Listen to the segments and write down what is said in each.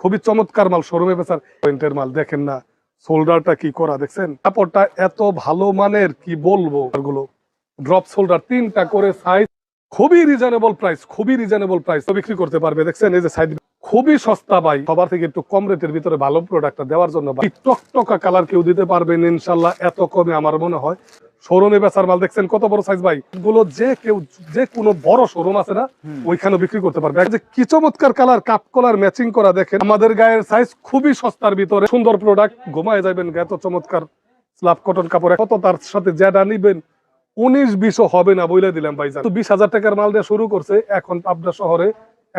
খুবই চমৎকার মাল শোরুমে বেচার পয়েন্টের মাল, দেখেন না শোল্ডারটা কি করা, দেখছেন? কাপড়টা এত ভালো মানের, কি বলব? গুলো ড্রপ শোল্ডার তিনটা করে সাইজ খুবই রিজনেবল প্রাইস খুবই রিজনেবল প্রাইস বিক্রি করতে পারবে, দেখছেন? এই যে সাইড খুবই সস্তা ভাই, সবার থেকে একটু কম রেটের ভিতরে ভালো প্রোডাক্টটা দেওয়ার জন্য টকটকা কালার কেউ দিতে পারবেন, ইনশাল্লাহ, এত কমে আমার মনে হয়। শোরুমে বেচার মাল দেখছেন? কত বড় সাইজ ভাই? গুলো যে কেউ যে কোনো বড় শোরুম আছে না ওইখানে বিক্রি করতে পারবে। যে কি চমৎকার কালার কাপ কলার ম্যাচিং করা দেখেন। আমাদের গায়ের সাইজ খুবই সস্তার ভিতরে। সুন্দর প্রোডাক্ট ঘুমায় যাবেন এত চমৎকার স্লাব কটন কাপড়। কত তার সাথে যেটা নিবেন? উনিশ বিশও হবে না বলে দিলাম ভাইজান। তো বিশ হাজার টাকার মাল দিয়ে শুরু করছে। এখন পাবনা শহরে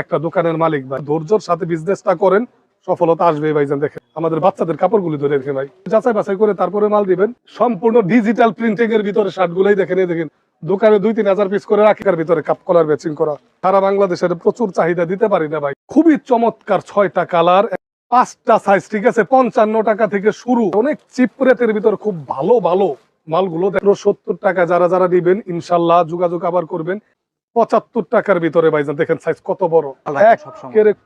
একটা দোকানের মালিক ভাই। ধৈর্যর সাথে বিজনেসটা করেন। সফলতা আসবে ভাইজান দেখেন। আমাদের বাচ্চাদের কাপড়গুলি ধরে রেখে ভাই। যাচাই বাছাই করে তারপরে মাল দিবেন। সম্পূর্ণ ডিজিটাল প্রিন্টিং এর ভিতরে শার্ট গুলাই দেখেন, এই দেখেন। দোকানে দুই তিন হাজার পিস করে রাখিকার ভিতরে কাপ কলার ম্যাচিং করা। সারা বাংলাদেশের প্রচুর চাহিদা দিতে পারি না ভাই। খুবই চমৎকার ছয়টা কালার পাঁচটা সাইজ ঠিক আছে? পঞ্চান্ন টাকা থেকে শুরু। অনেক চিপ রেটের ভিতর খুব ভালো ভালো মালগুলো। দেখো সত্তর টাকা যারা যারা নিবেন ইনশাল্লাহ যোগাযোগ আবার করবেন। পঁচাত্তর টাকার ভিতরে ভাই দেখেন সাইজ কত বড়।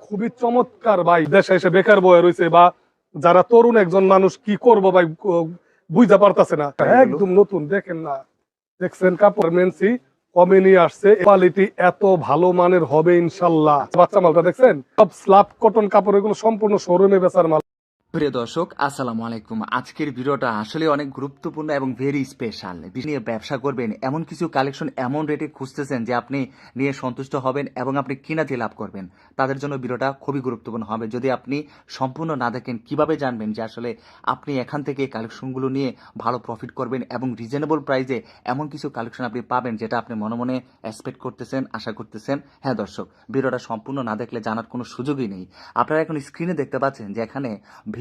খুবই চমৎকার ভাই দেশে এসে বেকার বয়ে রয়েছে বা যারা তরুণ একজন মানুষ কি করব ভাই বুঝতে পারতাছে না। একদম নতুন দেখেন না। দেখছেন কাপড় মেনসি কমে নিয়ে আসছে। কোয়ালিটি এত ভালো মানের হবে ইনশাল্লাহ। বাচ্চা মালটা দেখছেন? সব স্লাব কটন কাপড় এগুলো সম্পূর্ণ শোরুমে বেচার মাল। প্রিয় দর্শক, আসসালামু আলাইকুম। আজকের ভিডিওটা আসলে অনেক গুরুত্বপূর্ণ এবং ভেরি স্পেশাল নিয়ে ব্যবসা করবেন, এমন কিছু কালেকশন এমন রেটে খুঁজতেছেন যে আপনি নিয়ে সন্তুষ্ট হবেন এবং আপনি কিনাতে লাভ করবেন। তাদের জন্য ভিডিওটা খুবই গুরুত্বপূর্ণ হবে। যদি আপনি সম্পূর্ণ না দেখেন, কীভাবে জানবেন যে আসলে আপনি এখান থেকে কালেকশনগুলো নিয়ে ভালো প্রফিট করবেন এবং রিজনেবল প্রাইসে এমন কিছু কালেকশন আপনি পাবেন যেটা আপনি মনে মনে এক্সপেক্ট করতেছেন, আশা করতেছেন? হ্যাঁ দর্শক, ভিডিওটা সম্পূর্ণ না দেখলে জানার কোনো সুযোগই নেই। আপনারা এখন স্ক্রিনে দেখতে পাচ্ছেন যে এখানে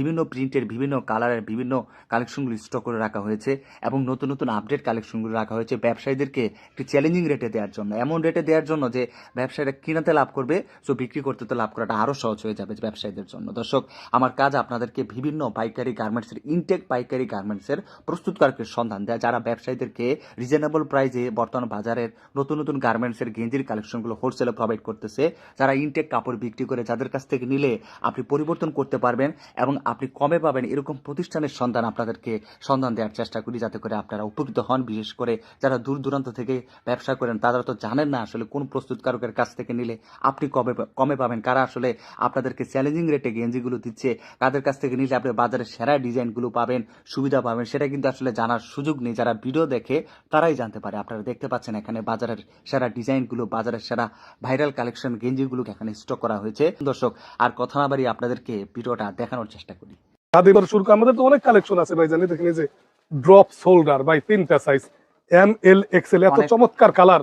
বিভিন্ন প্রিন্টের বিভিন্ন কালারের বিভিন্ন কালেকশনগুলো স্টক করে রাখা হয়েছে এবং নতুন নতুন আপডেট কালেকশনগুলো রাখা হয়েছে ব্যবসায়ীদেরকে একটি চ্যালেঞ্জিং রেটে দেওয়ার জন্য। এমন রেটে দেওয়ার জন্য যে ব্যবসায়ীরা কিনাতে লাভ করবে সো বিক্রি করতে তো লাভ করাটা আরও সহজ হয়ে যাবে ব্যবসায়ীদের জন্য। দর্শক, আমার কাজ আপনাদেরকে বিভিন্ন পাইকারি গার্মেন্টসের ইনটেক পাইকারি গার্মেন্টসের প্রস্তুতকারকের সন্ধান দেয়, যারা ব্যবসায়ীদেরকে রিজনেবল প্রাইজে বর্তমান বাজারের নতুন নতুন গার্মেন্টসের গেঞ্জির কালেকশনগুলো হোলসেলে প্রোভাইড করতেছে। যারা ইনটেক কাপড় বিক্রি করে, যাদের কাছ থেকে নিলে আপনি পরিবর্তন করতে পারবেন এবং আপনি কমে পাবেন এরকম প্রতিষ্ঠানের সন্ধান আপনাদেরকে সন্ধান দেওয়ার চেষ্টা করি যাতে করে আপনারা উপকৃত হন। বিশেষ করে যারা দূর দূরান্ত থেকে ব্যবসা করেন, তারা তো জানেন না আসলে কোন প্রস্তুতকারকের কাছ থেকে নিলে আপনি কবে কমে পাবেন, কারা আসলে আপনাদেরকে চ্যালেঞ্জিং রেটে গেঞ্জিগুলো দিচ্ছে, কাদের কাছ থেকে নিলে আপনি বাজারে সেরা ডিজাইনগুলো পাবেন, সুবিধা পাবেন, সেটা কিন্তু আসলে জানার সুযোগ নেই। যারা ভিডিও দেখে, তারাই জানতে পারে। আপনারা দেখতে পাচ্ছেন এখানে বাজারের সেরা ডিজাইনগুলো বাজারের সেরা ভাইরাল কালেকশন গেঞ্জিগুলো এখানে স্টক করা হয়েছে। দর্শক, আর কথা না বাড়িয়ে আপনাদেরকে ভিডিওটা দেখানোর চেষ্টা করি। খাদিবার শুরু আমাদের তো অনেক কালেকশন আছে ভাই জানি দেখেন এই যে ড্রপ শোল্ডার ভাই তিনটা সাইজ এম এল এক্সেল এত চমৎকার কালার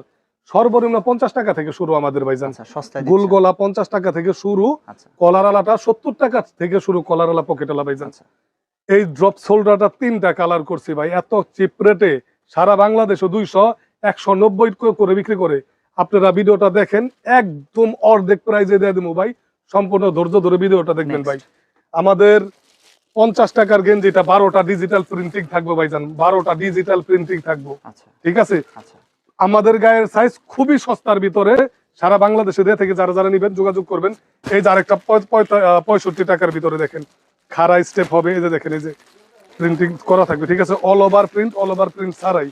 সর্বনিম্ন পঞ্চাশ টাকা থেকে শুরু আমাদের ভাইজান। আচ্ছা সস্তায় গোল দিচ্ছে। পঞ্চাশ টাকা থেকে শুরু আচ্ছা। কলার আলাটা সত্তর টাকা থেকে শুরু কলার আলা পকেট আলা ভাইজান। আচ্ছা। এই ড্রপ শোল্ডারটা তিনটা কালার করছি ভাই এত চিপ রেটে সারা বাংলাদেশে দুইশো একশো নব্বই করে বিক্রি করে। আপনারা ভিডিওটা দেখেন একদম অর্ধেক প্রাইজে দিয়ে দেবো ভাই সম্পূর্ণ ধৈর্য ধরে ভিডিওটা দেখবেন ভাই। আমাদের পঞ্চাশ টাকার গেঞ্জিটা বারোটা ডিজিটাল প্রিন্টিং থাকবে ভাইজান বারোটা ডিজিটাল প্রিন্টিং থাকব। আচ্ছা। ঠিক আছে? আচ্ছা। আমাদের গায়ের সাইজ খুবই সস্তার ভিতরে সারা বাংলাদেশে দিয়ে থেকে যারা যারা নিবেন যোগাযোগ করবেন। এই যে আরেকটা পঁয়ষট্টি টাকার ভিতরে দেখেন খাড়া স্টেপ হবে এই যে দেখেন এই যে প্রিন্টিং করা থাকবে ঠিক আছে? All over print all over print ছাড়াই।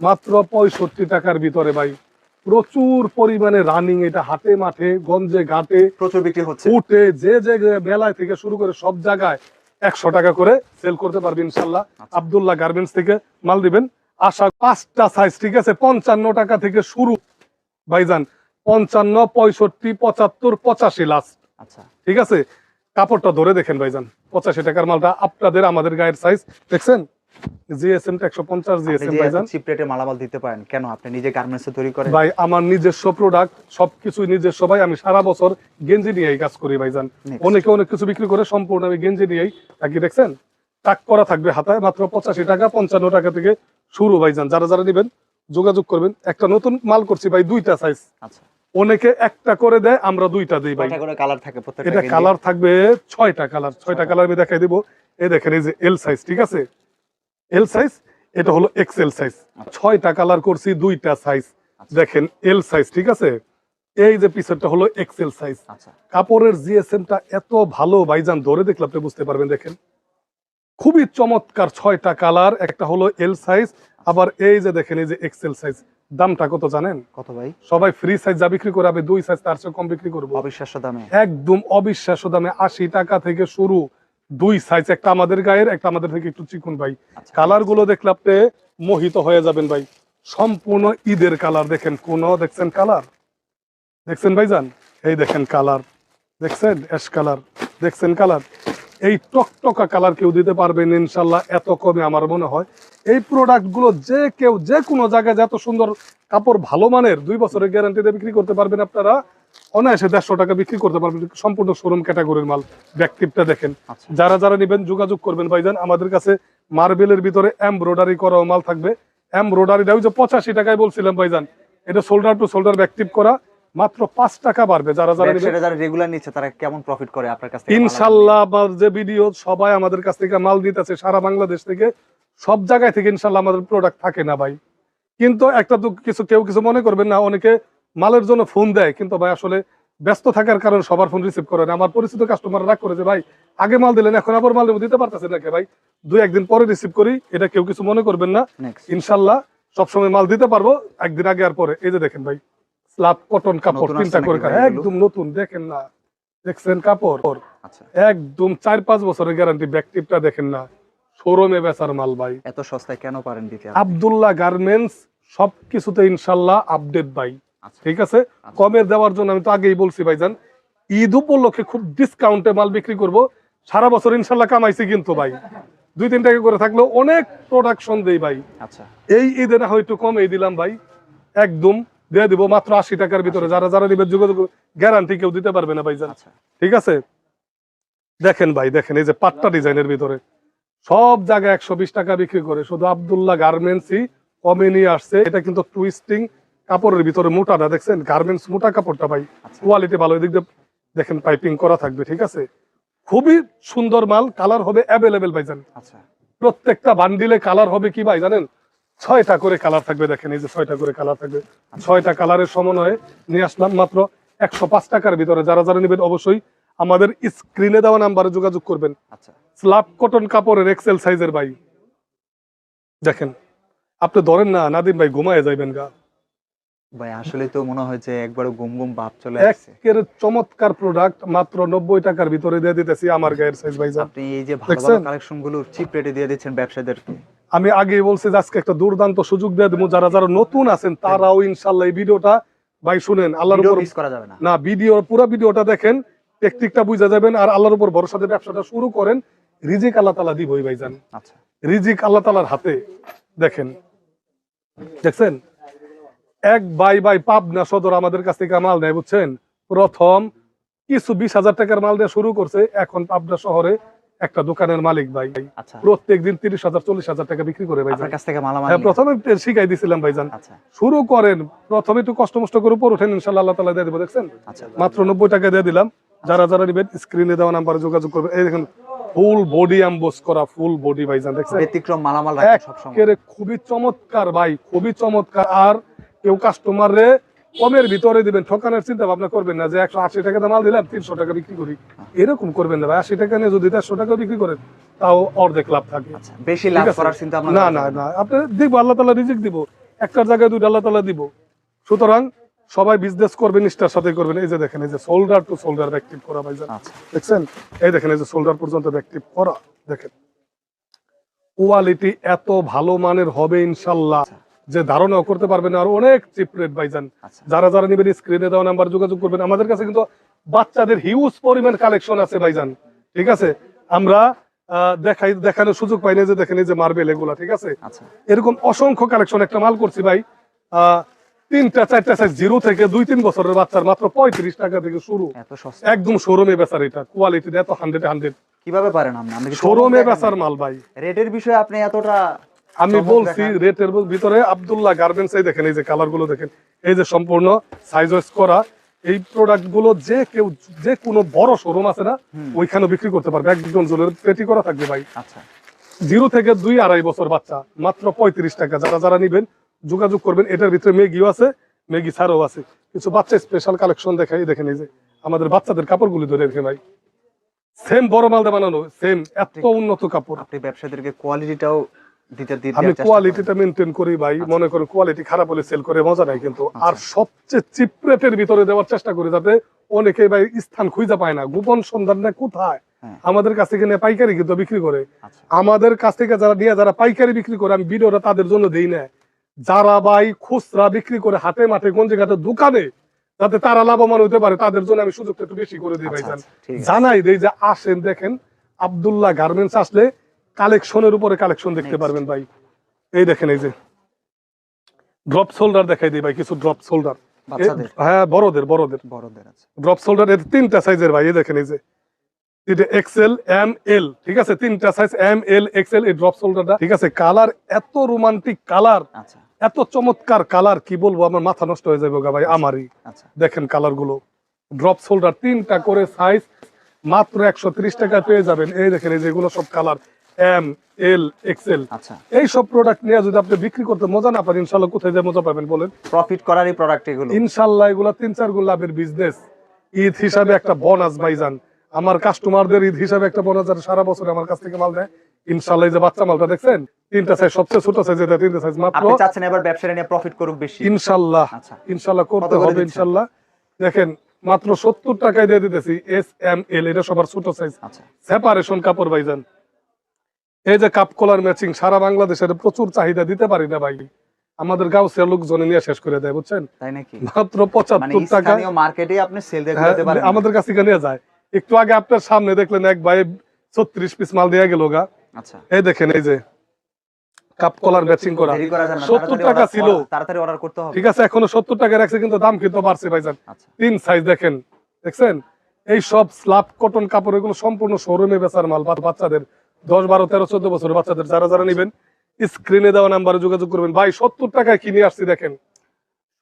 মাত্র পঁয়ষট্টি টাকার ভিতরে ভাই প্রচুর পরিমাণে রানিং এটা হাটে মাঠে গঞ্জে ঘাটে প্রচুর বিক্রি হচ্ছে। উঠে যে যে বেলায় থেকে শুরু করে সব জায়গায় একশো টাকা করে সেল করতে পারবে ইনশাল্লাহ। আচ্ছা। আবদুল্লাহ গার্মেন্টস থেকে মাল দিবেন। আশা পাঁচটা সাইজ ঠিক আছে? পঞ্চান্ন টাকা থেকে শুরু। ভাইজান পঞ্চান্ন পঁয়ষট্টি পঁচাত্তর পঁচাশি লাস্ট আচ্ছা। ঠিক আছে? কাপড়টা ধরে দেখেন ভাইজান পঁচাশি টাকার মালটা আপনাদের আমাদের গায়ের সাইজ দেখছেন? জিএসএম একশো পঞ্চাশ জিএসএম ভাইজান। চিপ রেটে মালামাল দিতে পারেন কেন? আপনি নিজে গার্মেন্টস তৈরি করেন। ভাই আমার নিজস্ব প্রোডাক্ট সবকিছু নিজস্ব। ভাই আমি সারা বছর গেঞ্জি নিয়েই কাজ করি ভাইজান। অনেকে অনেক কিছু বিক্রি করে সম্পূর্ণ আমি গেঞ্জি নিয়েই থাকি দেখছেন? টাক করা থাকবে হাতায় মাত্র পঁচাশি টাকা পঞ্চান্ন টাকা থেকে শুরু ভাইজান। যারা যারা নেবেন যোগাযোগ করবেন। একটা নতুন মাল করছি ভাই দুইটা সাইজ আচ্ছা। অনেকে একটা করে দেয় আমরা দুইটা দিই ভাই। কালার থাকে এটা কালার থাকবে ছয়টা কালার ছয়টা ছয়টা। কালার আমি দেখাই দিব। এই দেখেন এই যে এল সাইজ ঠিক আছে? এল সাইজ এটা হলো এক্সেল সাইজ ছয়টা কালার করছি দুইটা সাইজ আচ্ছা। দেখেন এল সাইজ ঠিক আছে? এই যে পিছনটা হলো এক্সেল সাইজ আচ্ছা। কাপড়ের জিএসএমটা এত ভালো ভাইজান ধরে দেখলে আপনি বুঝতে পারবেন দেখেন। খুবই চমৎকার ছয়টা কালার একটা হলো এল সাইজ আবার এই যে দেখেন এই যে এক্সেল সাইজ দামটা কত জানেন? কত ভাই? সবাই ফ্রি সাইজ যা বিক্রি করে আমি দুই সাইজ তার চেয়ে কম বিক্রি করব। অবিশ্বাস্য দামে। একদম অবিশ্বাস্য দামে আশি টাকা থেকে শুরু। দুই সাইজ একটা আমাদের গায়ের একটা আমাদের থেকে একটু চিকুন ভাই। আচ্ছা। কালারগুলো দেখলে আপনি মোহিত হয়ে যাবেন ভাই। সম্পূর্ণ ঈদের কালার দেখেন। কোন দেখছেন কালার দেখছেন ভাইজান? এই দেখেন কালার দেখছেন? অ্যাশ কালার দেখছেন কালার এই টকটকা কালার কেউ দিতে পারবেন ইনশাল্লাহ এত কমে আমার মনে হয়। এই প্রোডাক্টগুলো যে কেউ যে কোনো জায়গায় যত সুন্দর কাপড় ভালো মানের দুই বছরের গ্যারান্টিতে বিক্রি করতে পারবেন আপনারা। অনায়াসে দেড়শো টাকা বিক্রি করতে পারবেন। সম্পূর্ণ শোরুম ক্যাটাগরির মাল। ব্যাকটিপটা দেখেন। আচ্ছা। যারা যারা নেবেন যোগাযোগ করবেন ভাইজান। আমাদের কাছে মার্বেলের ভিতরে এমব্রয়ডারি করা মাল থাকবে। এমব্রয়ডারিটা ওই যে পঁচাশি টাকায় বলছিলাম ভাইজান। এটা শোল্ডার টু শোল্ডার ব্যাকটিপ করা। মাত্র পাঁচ টাকা বাড়বে। যারা যারা যারা রেগুলার নিচ্ছে তারা কেমন প্রফিট করে আপনার কাছ ইনশাল্লাহ আমার যে ভিডিও সবাই আমাদের কাছ থেকে মাল নিতেছে। সারা বাংলাদেশ থেকে। সব জায়গায় থেকে ইনশাল্লাহ আমাদের প্রোডাক্ট থাকে না ভাই। কিন্তু একটা তো কিছু কেউ কিছু মনে করবেন না। অনেকে মালের জন্য ফোন দেয় কিন্তু ভাই আসলে ব্যস্ত থাকার কারণে সবার ফোন রিসিভ করে না। আমার পরিচিত কাস্টমার রাগ করে যে ভাই আগে মাল দিলেন এখন আবার মাল দিতে পারতেছে নাকি? ভাই দুই একদিন পরে রিসিভ করি এটা কেউ কিছু মনে করবেন না। ইনশাল্লাহ সবসময় মাল দিতে পারব একদিন আগে আর পরে। এই যে দেখেন ভাই স্লাব কটন কাপড় নতুন করে? একদম নতুন দেখেন না। দেখছেন কাপড়? আচ্ছা। একদম চার পাঁচ বছরের গ্যারান্টি ব্যাকটিপটা দেখেন না। শোরুমে বেচার মাল ভাই। এত সস্তায় কেন পারেন দিতে আবদুল্লাহ গার্মেন্টস সবকিছুতে ইনশাল্লাহ আপডেট ভাই। ঠিক আছে? কমের দেওয়ার জন্য আমি তো আগেই বলছি ভাইজান ঈদ উপলক্ষে খুব ডিসকাউন্টে মাল বিক্রি করব। সারা বছর ইনশাল্লাহ কামাইছি কিন্তু ভাই। দুই তিন টাকা করে থাকলেও অনেক প্রোডাকশন দেই ভাই। আচ্ছা। এই ঈদে না হয়তো কমেই দিলাম ভাই। একদম দিয়ে দিব মাত্র আশি টাকার ভিতরে। যারা যারা নিবে যোগাযোগ গ্যারান্টি কেউ দিতে পারবে না ভাইজান। আচ্ছা। ঠিক আছে? দেখেন ভাই দেখেন এই যে পাট্টা ডিজাইনের ভিতরে। সব জায়গায় একশো বিশ টাকা বিক্রি করে। শুধু আবদুল্লাহ গার্মেন্টসই কমে নিয়ে আসছে। এটা কিন্তু টুইস্টিং কাপড়ের ভিতরে মোটাটা দেখছেন? গার্মেন্টস মোটা কাপড়টা ভাই। আচ্ছা। কোয়ালিটি ভালো এদিক দিয়ে দেখেন পাইপিং করা থাকবে ঠিক আছে? খুবই সুন্দর মাল কালার হবে অ্যাভেলেবেল ভাইজান আচ্ছা। প্রত্যেকটা বান্ডিলে কালার হবে কি ভাই জানেন? ছয়টা করে কালার থাকবে দেখেন এই যে ছয়টা করে কালার থাকবে। ছয়টা কালারের সমন্বয়ে নিয়ে আসলাম মাত্র একশো পাঁচ টাকার ভিতরে। যারা যারা নেবেন অবশ্যই আমাদের স্ক্রিনে দেওয়া নাম্বারে যোগাযোগ করবেন। আচ্ছা। স্লাব কটন কাপড়ের এক্সেল সাইজের ভাই। দেখেন আপনি ধরেন না নাদিম ভাই ঘুমায় যাইবেন গা। ভাই আসলে তো মনে হয় যে একবারে গুম গুম ভাব চলে আসছে। একের চমৎকার প্রোডাক্ট মাত্র নব্বই টাকার ভিতরে দিয়ে দিতেছি আমার গায়ের সাইজ ভাই আপনি এই যে ভালো ভালো কালেকশনগুলো চিপ রেটে দিয়ে দিচ্ছেন ব্যবসায়ীদেরকে। আমি আগেই বলছি যে আজকে একটা দুর্দান্ত সুযোগ দিয়ে দেবো। যারা যারা নতুন আছেন তারাও ইনশাল্লাহ এই ভিডিওটা ভাই শুনেন আল্লাহর উপর মিস করা যাবে না। না ভিডিও পুরো ভিডিওটা দেখেন টেকটিকটা বুঝে যাবেন আর আল্লাহর উপর ভরসা দিয়ে ব্যবসাটা শুরু করেন। রিজিক আল্লাহ তালা দিবই ভাইজান। আচ্ছা। রিজিক আল্লাহ তালার হাতে। দেখেন। দেখছেন? এক বাই বাই পাবনা সদর আমাদের কাছ থেকে মাল নেয় বুঝছেন? প্রথম কিছু বিশ হাজার টাকার মাল দিয়ে শুরু করছে এখন পাবনা শহরে একটা দোকানের মালিক ভাই। আচ্ছা। প্রত্যেক দিন তিরিশ হাজার চল্লিশ হাজার টাকা বিক্রি করে ভাইজান কাছ থেকে হ্যাঁ প্রথমে শিখাই দিছিলাম ভাইজান আচ্ছা। শুরু করেন প্রথমে একটু কষ্ট মষ্ট করে উপর ওঠেন ইনশাল্লাহ আল্লাহ তালা দিয়ে দেবো দেখছেন? আচ্ছা। মাত্র নব্বই টাকা দিয়ে দিলাম। যারা যারা নিবেন স্ক্রিনে দেওয়া নাম্বারে যোগাযোগ করবেন। এই দেখেন ফুল বডি অ্যাম্বোস করা ফুল বডি ভাইজান দেখছেন? ব্যতিক্রম মালামাল খুবই চমৎকার ভাই খুবই চমৎকার। আর কেউ কাস্টমার কমের ভিতরে দিবেন ঠকানোর চিন্তা ভাবনা করবেন না যে একশো আশি টাকা মাল দিলাম তিনশো টাকা বিক্রি করি। এরকম করবেন না ভাই আশি টাকা নিয়ে যদি দেড়শো টাকা বিক্রি করেন তাও অর্ধেক লাভ থাকে। আচ্ছা বেশি লাভ করার চিন্তা না না না? আপনি দিব আল্লাহ তালা রিজিক দিব। একটার জায়গায় দুইটা আল্লাহ তালা দিব। সুতরাং সবাই বিজনেস করবেন নিষ্ঠার সাথে করবেন। এই যে দেখেন এই যে সোল্ডার টু শোল্ডার ব্যাকটিভ করা ভাই আচ্ছা। দেখছেন? এই দেখেন এই যে সোল্ডার পর্যন্ত ব্যাকটিভ করা। দেখেন। কোয়ালিটি এত ভালো মানের হবে ইনশাল্লাহ। যে ধারণাও করতে পারবেন আর অনেক চিপ রেট ভাইজান আচ্ছা। যারা যারা নেবেন স্ক্রিনে দেওয়া নাম্বার যোগাযোগ করবেন। আমাদের কাছে কিন্তু বাচ্চাদের হিউজ পরিমাণ কালেকশন আছে ভাইজান। ঠিক আছে? আমরা দেখাই দেখানোর সুযোগ পাই না যে দেখেন যে মার্বেল এগুলা ঠিক আছে? আচ্ছা। এরকম অসংখ্য কালেকশন একটা মাল করছি ভাই। তিনটা চারটা সাইজ জিরো থেকে দুই তিন বছরের বাচ্চার মাত্র পঁয়ত্রিশ টাকা থেকে শুরু। একদম শোরুমে বেচার এটা কোয়ালিটি এত হান্ড্রেড হান্ড্রেড কীভাবে পারেন আপনি? আপনি শোরুমে বেচার মাল ভাই। রেটের বিষয়ে আপনি এতটা আমি বলছি রেটের ভিতরে আব্দুল্লাহ গার্মেন্টস এই দেখেন এই যে কালারগুলো দেখেন এই যে সম্পূর্ণ সাইজ ওয়াইজ করা এই প্রোডাক্টগুলো যে কেউ যে কোনো বড় শোরুম আছে না ওইখানে বিক্রি করতে পারবে। একজন জনের পেটি করা থাকবে ভাই। আচ্ছা। জিরো থেকে দুই আড়াই বছর বাচ্চা মাত্র পঁয়ত্রিশ টাকা। যারা যারা নিবেন যোগাযোগ করবেন এটার ভিতরে মেগিও আছে মেগি ছাড়ও আছে। কিছু বাচ্চা স্পেশাল কালেকশন দেখাই দেখেন এই যে আমাদের বাচ্চাদের কাপড় কাপড়গুলি ধরে রেখে ভাই। সেম বড় মালদা বানানো সেম এত উন্নত কাপড়। আপনি ব্যবসায়ীদেরকে কোয়ালিটিটাও আমি কোয়ালিটিটা মেনটেন করি। ভাই মনে করেন কোয়ালিটি খারাপ হলে সেল করে মজা নাই কিন্তু। আর আচ্ছা। সবচেয়ে চিপ রেটের ভিতরে দেওয়ার চেষ্টা করি যাতে অনেকে ভাই স্থান খুঁজে পায় না। গোপন সন্ধান না কোথায়? হ্যাঁ। আমাদের কাছ থেকে নিয়ে পাইকারি কিন্তু বিক্রি করে। আচ্ছা। আমাদের কাছ থেকে যারা নিয়ে যারা পাইকারি বিক্রি করে আমি ভিডিওটা তাদের জন্য দেই না। যারা ভাই খুচরা বিক্রি করে হাতে মাঠে গঞ্জে ঘাটে দোকানে যাতে তারা লাভবান হতে পারে তাদের জন্য আমি সুযোগটা একটু বেশি করে দিই আচ্ছা, ভাইজান আচ্ছা, আছে। জানাই দেই যে আসেন দেখেন আব্দুল্লাহ গার্মেন্টস আসলে কালেকশনের উপরে কালেকশন দেখতে পারবেন ভাই। এই দেখেন এই যে। ড্রপ শোল্ডার দেখাই দিই ভাই কিছু ড্রপ শোল্ডার হ্যাঁ বড়দের বড়দের। বড়দের ড্রপ শোল্ডার এর তিনটা সাইজের ভাই এই দেখেন এই যে। এটা এক্সেল এম এল ঠিক আছে? তিনটা সাইজ এম এল এক্সেল এই ড্রপ শোল্ডারটা ঠিক আছে? কালার এত রোমান্টিক কালার এত চমৎকার কালার কি বলব? আমার মাথা নষ্ট হয়ে যাবে ভাই আমারই। দেখেন কালারগুলো। ড্রপ শোল্ডার তিনটা করে সাইজ মাত্র একশো ত্রিশ টাকা পেয়ে যাবেন। এই দেখেন এই যেগুলো সব কালার এম এল এক্সেল আচ্ছা। এই সব প্রোডাক্ট নিয়ে যদি আপনি বিক্রি করতে মজা না পারেন ইনশাল্লাহ কোথায় যে মজা পাবেন বলেন? প্রফিট করারই প্রোডাক্ট এগুলো। ইনশাল্লাহ এগুলা তিন চার গুণ লাভের বিজনেস ঈদ হিসাবে একটা বোনাস ভাইজান। আমার কাস্টমারদের ঈদ হিসাবে একটা বোনাস সারা বছর আমার কাছ থেকে মাল নেয় ইনশাল্লাহ এই যে বাচ্চা মালটা দেখছেন তিনটা সাইজ সবচেয়ে ছোট সাইজ এটা তিনটা সাইজ মাত্র। আপনি চাচ্ছেন এবার নিয়ে প্রফিট করুক বেশি। ইনশাল্লাহ আচ্ছা। ইনশাল্লাহ করতে হবে দিচ্ছেন? ইনশাল্লাহ দেখেন মাত্র সত্তর টাকায় দিয়ে দিতেছি এস এম এল এটা সবার ছোট সাইজ আচ্ছা। সেপারেশন কাপড় ভাইজান। এই যে কাপ কলার ম্যাচিং সারা বাংলাদেশের প্রচুর চাহিদা দিতে পারি না ভাই। আমাদের গাউসিয়া লোকজনে নিয়ে শেষ করে দেয় বুঝছেন? মাত্র মানে পঁচাত্তর টাকা মার্কেটে আপনি সেল দিয়ে হ্যাঁ, আমাদের কাছ নিয়ে যায়। একটু আগে আপনার সামনে দেখলেন এক ভাই ছত্রিশ পিস মাল দিয়ে গেল গা। আচ্ছা। এই দেখেন এই যে কাপ কলার ম্যাচিং করা। দেরি করা যাবে না 70 তাড়াতাড়ি টাকা ছিল। তাড়াতাড়ি অর্ডার করতে হবে। ঠিক আছে এখনও সত্তর টাকা রাখছে কিন্তু দাম কিন্তু বাড়ছে ভাইজান। আচ্ছা। তিন সাইজ দেখেন দেখছেন? এই সব স্লাব কটন কাপড় এগুলো সম্পূর্ণ শোরুমে বেচার মাল বাচ্চাদের। দশ বারো তেরো চোদ্দ বছরের বাচ্চাদের যারা যারা নিবেন স্ক্রিনে দেওয়া নাম্বারে যোগাযোগ করবেন। ভাই সত্তর টাকায় কিনে আসছি দেখেন?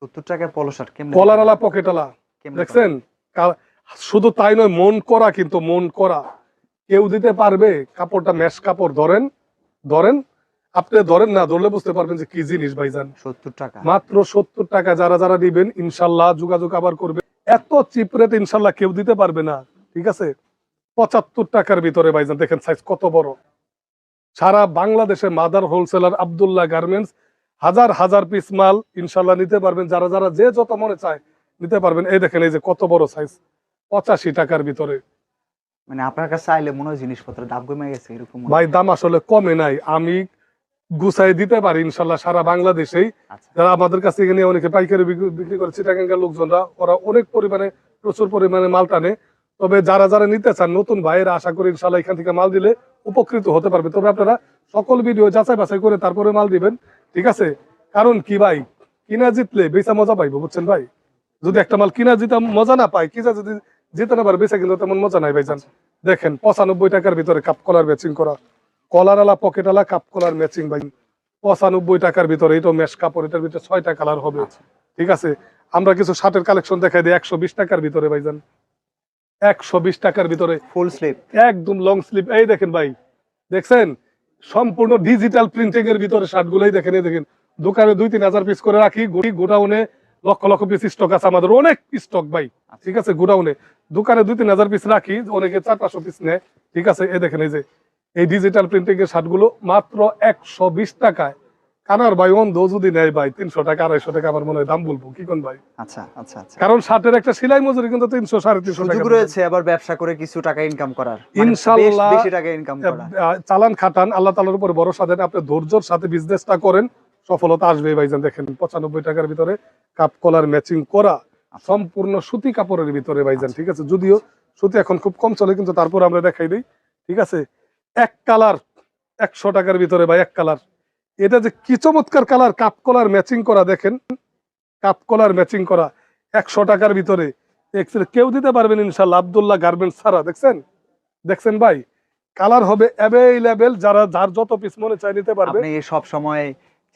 সত্তর টাকায় পলো শার্ট কেমন কলারালা পকেটালা দেখছেন? শুধু তাই নয় মন করা কিন্তু মন করা। কেউ দিতে পারবে কাপড়টা মেশ কাপড় ধরেন ধরেন। আপনি ধরেন না ধরলে বুঝতে পারবেন যে কি জিনিস ভাইজান। সত্তর টাকা। মাত্র সত্তর টাকা যারা যারা নিবেন ইনশাল্লাহ যোগাযোগ আবার করবে। এত চিপ রেট ইনশাল্লাহ কেউ দিতে পারবে না ঠিক আছে? পঁচাত্তর টাকার ভিতরে ভাইজান দেখেন সাইজ কত বড়। সারা বাংলাদেশে মাদার হোলসেলার আব্দুল্লাহ গার্মেন্টস হাজার হাজার পিস মাল ইনশাল্লাহ নিতে পারবেন। যারা যারা যে যত মনে চায় নিতে পারবেন। এই দেখেন এই যে কত বড় সাইজ পঁচাশি টাকার ভিতরে। মানে আপনার কাছে আইলে মনে হয় জিনিসপত্রের দাম কমে গেছে এরকম ভাই দাম আসলে কমে নাই। আমি গুছাই দিতে পারি ইনশাল্লাহ সারা বাংলাদেশেই। আচ্ছা। যারা আমাদের কাছ নিয়ে অনেকে পাইকারি বিক্রি করে চিটাগাঙ্গার লোকজনরা ওরা অনেক পরিমাণে প্রচুর পরিমাণে মাল টানে। তবে যারা যারা নিতে চান নতুন ভাইয়েরা আশা করি ইনশাল্লাহ এখান থেকে মাল দিলে উপকৃত হতে পারবে। তবে আপনারা সকল ভিডিও যাচাই বাছাই করে তারপরে মাল দিবেন ঠিক আছে? কারণ কি ভাই? কিনা জিতলে বেচা মজা পাইবো বুঝছেন ভাই? যদি একটা মাল কিনা জিতা মজা না পাই কিনা যদি জিতে না পারে বেচা কিন্তু তেমন মজা নাই ভাইজান। দেখেন পঁচানব্বই টাকার ভিতরে কাপ কলার ম্যাচিং করা। কলার আলা পকেট আলা কাপ কলার ম্যাচিং ভাই। পঁচানব্বই টাকার ভিতরে এটা মেশ কাপড় এটার ভিতরে ছয়টা কালার হবে। আচ্ছা। ঠিক আছে? আমরা কিছু শার্টের কালেকশন দেখাই দিই একশো বিশ টাকার ভিতরে ভাই ভাইজান। একশো বিশ টাকার ভিতরে। ফুল স্লিপ একদম লং স্লিপ এই দেখেন ভাই দেখছেন? সম্পূর্ণ ডিজিটাল প্রিন্টিং এর ভিতরে শার্ট গুলোই দেখেন এই দেখেন। দোকানে দুই তিন হাজার পিস করে রাখি গুড়ি গোডাউনে লক্ষ লক্ষ পিস স্টক আছে আমাদের অনেক স্টক ভাই। ঠিক আছে গোডাউনে। দোকানে দুই তিন হাজার পিস রাখি অনেকে চার পাঁচশো পিস নেয়। ঠিক আছে এই দেখেন এই যে এই ডিজিটাল প্রিন্টিং এর শার্টগুলো মাত্র একশো বিশ টাকায়। কানার ভাই অন্ধ যদি নেয় ভাই তিনশো টাকা আড়াইশো টাকা আমার মনে হয় দাম বলব। কি কোন ভাই? আচ্ছা আচ্ছা আচ্ছা। কারণ শার্টের একটা সেলাই মজুরি কিন্তু তিনশো সাড়ে তিনশো টাকা রয়েছে আবার ব্যবসা করে কিছু টাকা ইনকাম করার। মানে ইনশাল্লাহ। বেশি টাকা ইনকাম করা চালান খাটান আল্লাহ তালার উপর ভরসা দেন আপনি ধৈর্যর সাথে বিজনেসটা করেন সফলতা আসবে ভাইজান। দেখেন পঁচানব্বই টাকার ভিতরে কাপ কলার ম্যাচিং করা সম্পূর্ণ সুতি কাপড়ের ভিতরে ভাইজান ঠিক আছে? যদিও সুতি এখন খুব কম চলে কিন্তু তারপর আমরা দেখাই দিই ঠিক আছে? এক কালার একশো টাকার ভিতরে ভাই এক কালার এটা যে কি চমৎকার কালার কাপ কলার ম্যাচিং করা দেখেন। কাপ কলার ম্যাচিং করা একশো টাকার ভিতরে। কেউ দিতে পারবেন ইনশাল্লাহ আবদুল্লাহ গার্মেন্টস ছাড়া দেখছেন? দেখছেন ভাই? কালার হবে অ্যাভেলেবেল যারা যার যত পিস মনে চাই নিতে পারবে। আপনি সব সময়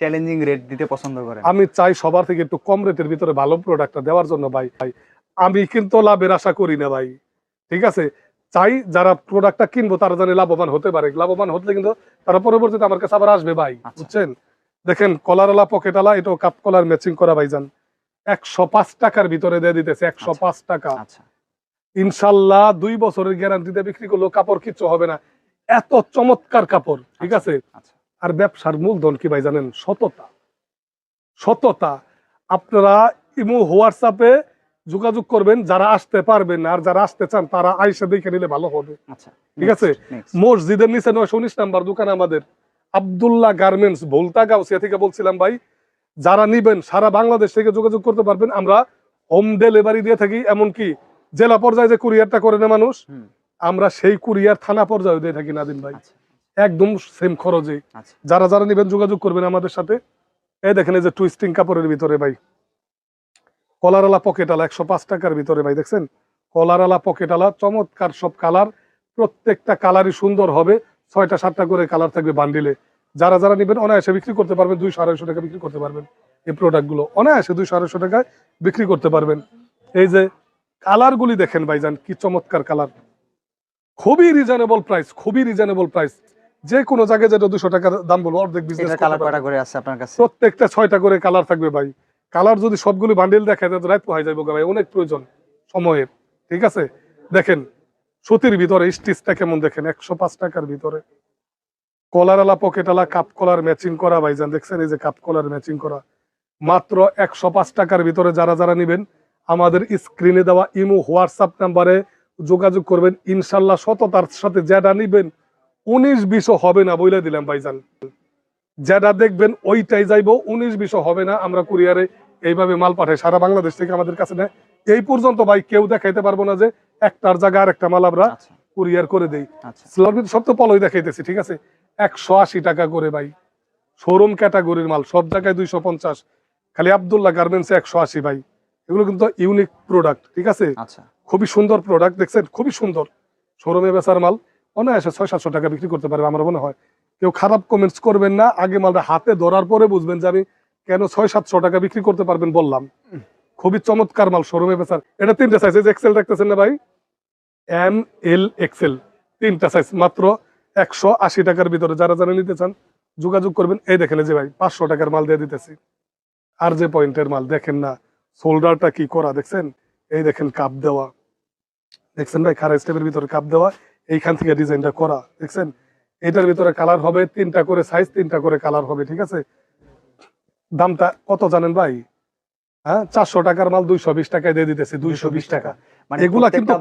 চ্যালেঞ্জিং রেট দিতে পছন্দ করেন। আমি চাই সবার থেকে একটু কম রেটের ভিতরে ভালো প্রোডাক্টটা দেওয়ার জন্য ভাই ভাই। আমি কিন্তু লাভের আশা করি না ভাই। ঠিক আছে? চাই যারা প্রোডাক্টটা কিনবো তারা জানি লাভবান হতে পারে। লাভবান হতে কিন্তু তারা পরবর্তীতে আমার কাছে আবার আসবে ভাই আচ্ছা। বুঝছেন? দেখেন কলারওয়ালা পকেটওয়ালা এটাও কাপ কলার ম্যাচিং করা ভাইজান একশো পাঁচ টাকার ভিতরে দিয়ে দিতেছে একশো পাঁচ টাকা। আচ্ছা। ইনশাল্লাহ দুই বছরের গ্যারান্টিতে বিক্রি করলেও কাপড় কিচ্ছু হবে না। এত চমৎকার কাপড় ঠিক আছে? আচ্ছা। আর ব্যবসার মূলধন কি ভাই জানেন? সততা। সততা। আপনারা ইমো হোয়াটসঅ্যাপে যোগাযোগ করবেন যারা আসতে পারবেন আর যারা আসতে চান তারা আইসা দেখে নিলে ভালো হবে। আচ্ছা ঠিক আছে? মসজিদের নিচে নয়শো উনিশ নাম্বার দোকান আমাদের। আবদুল্লাহ গার্মেন্টস ভোলতা গাউসিয়া থেকে বলছিলাম ভাই যারা নিবেন সারা বাংলাদেশ থেকে যোগাযোগ করতে পারবেন। আমরা হোম ডেলিভারি দিয়ে থাকি এমনকি জেলা পর্যায়ে যে কুরিয়ারটা করে না মানুষ আমরা সেই কুরিয়ার থানা পর্যায়ে দিয়ে থাকি নাদিন ভাই। আচ্ছা। একদম সেম খরচে। আচ্ছা। যারা যারা নিবেন যোগাযোগ করবেন আমাদের সাথে। এই দেখেন এই যে টুইস্টিং কাপড়ের ভিতরে ভাই। কলারালা পকেটালা একশো পাঁচ টাকার ভিতরে ভাই দেখছেন? কলার কলারালা পকেটালা চমৎকার সব কালার প্রত্যেকটা কালারই সুন্দর হবে। ছয়টা সাতটা করে কালার থাকবে বান্ডিলে যারা যারা নিবেন অনায়াসে বিক্রি করতে পারবেন দুইশো আড়াইশো টাকা বিক্রি করতে পারবেন এই প্রোডাক্টগুলো অনায়াসে দুইশো আড়াইশো টাকায় বিক্রি করতে পারবেন। এই যে কালারগুলি দেখেন ভাইজান কি চমৎকার কালার খুবই রিজনেবল প্রাইস খুবই রিজনেবল প্রাইস যে কোনো জায়গায় যেটা দুশো টাকার দাম বলব অর্ধেক বিজনেস কালার কয়টা করে আছে আপনার কাছে। প্রত্যেকটা ছয়টা করে কালার থাকবে ভাই। কালার যদি সবগুলি বান্ডেল দেখায় তাহলে হয়ে যাবে ভাই, অনেক প্রয়োজন সময়ের, ঠিক আছে? দেখেন, সুতির ভিতরে স্টিচটা কেমন দেখেন, একশো পাঁচ টাকার ভিতরে। কলারালা পকেটালা কাপ কলার ম্যাচিং করা ভাইজান দেখছেন এই যে কাপ কলার ম্যাচিং করা। মাত্র একশো পাঁচ টাকার ভিতরে যারা যারা নিবেন, আমাদের স্ক্রিনে দেওয়া ইমো, হোয়াটসঅ্যাপ নাম্বারে যোগাযোগ করবেন। ইনশাল্লাহ সততার সাথে যেটা নিবেন, উনিশ বিশও হবে না বলে দিলাম ভাইজান যেটা দেখবেন ওইটাই যাইবো উনিশ বিশ হবে না আমরা কুরিয়ারে এইভাবে মাল পাঠাই। সারা বাংলাদেশ থেকে আমাদের কাছে নেয়। এই পর্যন্ত ভাই কেউ দেখাইতে পারব না যে একটার জায়গা আর একটা মাল আমরা আচ্ছা। কুরিয়ার করে দেই। আচ্ছা। সব তো পলই দেখাইতেছি ঠিক আছে? একশো আশি টাকা করে ভাই। শোরুম ক্যাটাগরির মাল সব জায়গায় দুইশো পঞ্চাশ। খালি আবদুল্লাহ গার্মেন্টস একশো আশি ভাই। এগুলো কিন্তু ইউনিক প্রোডাক্ট ঠিক আছে? আচ্ছা। খুবই সুন্দর প্রোডাক্ট দেখছেন? খুবই সুন্দর। শোরুমে বেচার মাল অনায়াসে ছয় সাতশো টাকা বিক্রি করতে পারবে আমার মনে হয়। কেউ খারাপ কমেন্টস করবেন না, আগে মালটা হাতে ধরার পরে বুঝবেন যে আমি কেন ছয় সাতশো টাকা বিক্রি করতে পারবেন বললাম। খুবই চমৎকার মাল শোরুমে বেচার। এটা তিনটা সাইজ এক্সেল রাখতেছেন না ভাই? এম এল এক্সেল তিনটা সাইজ মাত্র একশো আশি টাকার ভিতরে। যারা যারা নিতে চান, যোগাযোগ করবেন। এই দেখেন যে ভাই, পাঁচশো টাকার মাল দিয়ে দিতেছি। আর যে পয়েন্টের মাল, দেখেন না শোল্ডারটা কি করা, দেখছেন? এই দেখেন কাপ দেওয়া। দেখছেন ভাই খারা স্টেপের ভিতরে কাপ দেওয়া। এইখান থেকে ডিজাইনটা করা, দেখছেন? এটার ভিতরে কালার হবে তিনটা করে সাইজ তিনটা করে কালার হবে ঠিক আছে? দামটা কত জানেন ভাই? হ্যাঁ চারশো টাকার মাল দুইশো বিশ টাকায় দিয়ে দিতেছে দুইশো বিশ টাকা। মানে এগুলা কিন্তু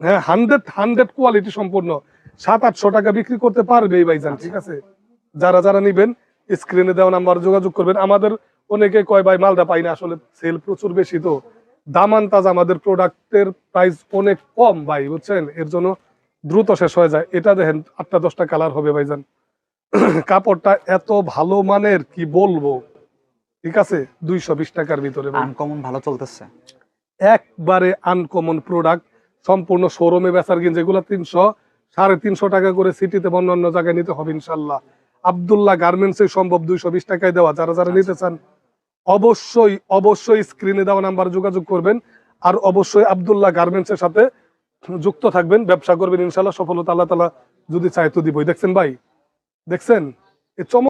হ্যাঁ হান্ড্রেড হান্ড্রেড কোয়ালিটি সম্পূর্ণ। সাত আটশো টাকা বিক্রি করতে পারবে এই ভাইজান ঠিক আছে? যারা যারা নিবেন স্ক্রিনে দেওয়া নাম্বার যোগাযোগ করবেন। আমাদের অনেকে কয় ভাই মালটা পাই না। আসলে সেল প্রচুর বেশি তো। দামান তাজ আমাদের প্রোডাক্টের প্রাইস অনেক কম ভাই বুঝছেন? এর জন্য দ্রুত শেষ হয়ে যায়। এটা দেখেন আটটা দশটা কালার হবে ভাইজান। কাপড়টা এত ভালো মানের কি বলব? ঠিক আছে? দুইশো বিশ টাকার ভিতরে আনকমন ভালো চলতেছে। একবারে আনকমন প্রোডাক্ট সম্পূর্ণ শোরুমে বেচার কিন যেগুলো তিনশো সাড়ে তিনশো টাকা করে সিটিতে বা অন্য জায়গায় নিতে হবে ইনশাল্লাহ। আবদুল্লাহ গার্মেন্টস সম্ভব দুইশো বিশ টাকায় দেওয়া। যারা যারা নিতে চান অবশ্যই অবশ্যই স্ক্রিনে দেওয়া নাম্বার যোগাযোগ করবেন। আর অবশ্যই আবদুল্লাহ গার্মেন্টস এর সাথে যুক্ত থাকবেন, ব্যবসা করবেন ইনশাল্লাহ সফলতা আল্লাহ তালা যদি চায় তো দিবই। দেখছেন ভাই? দেখছেন? এ চমক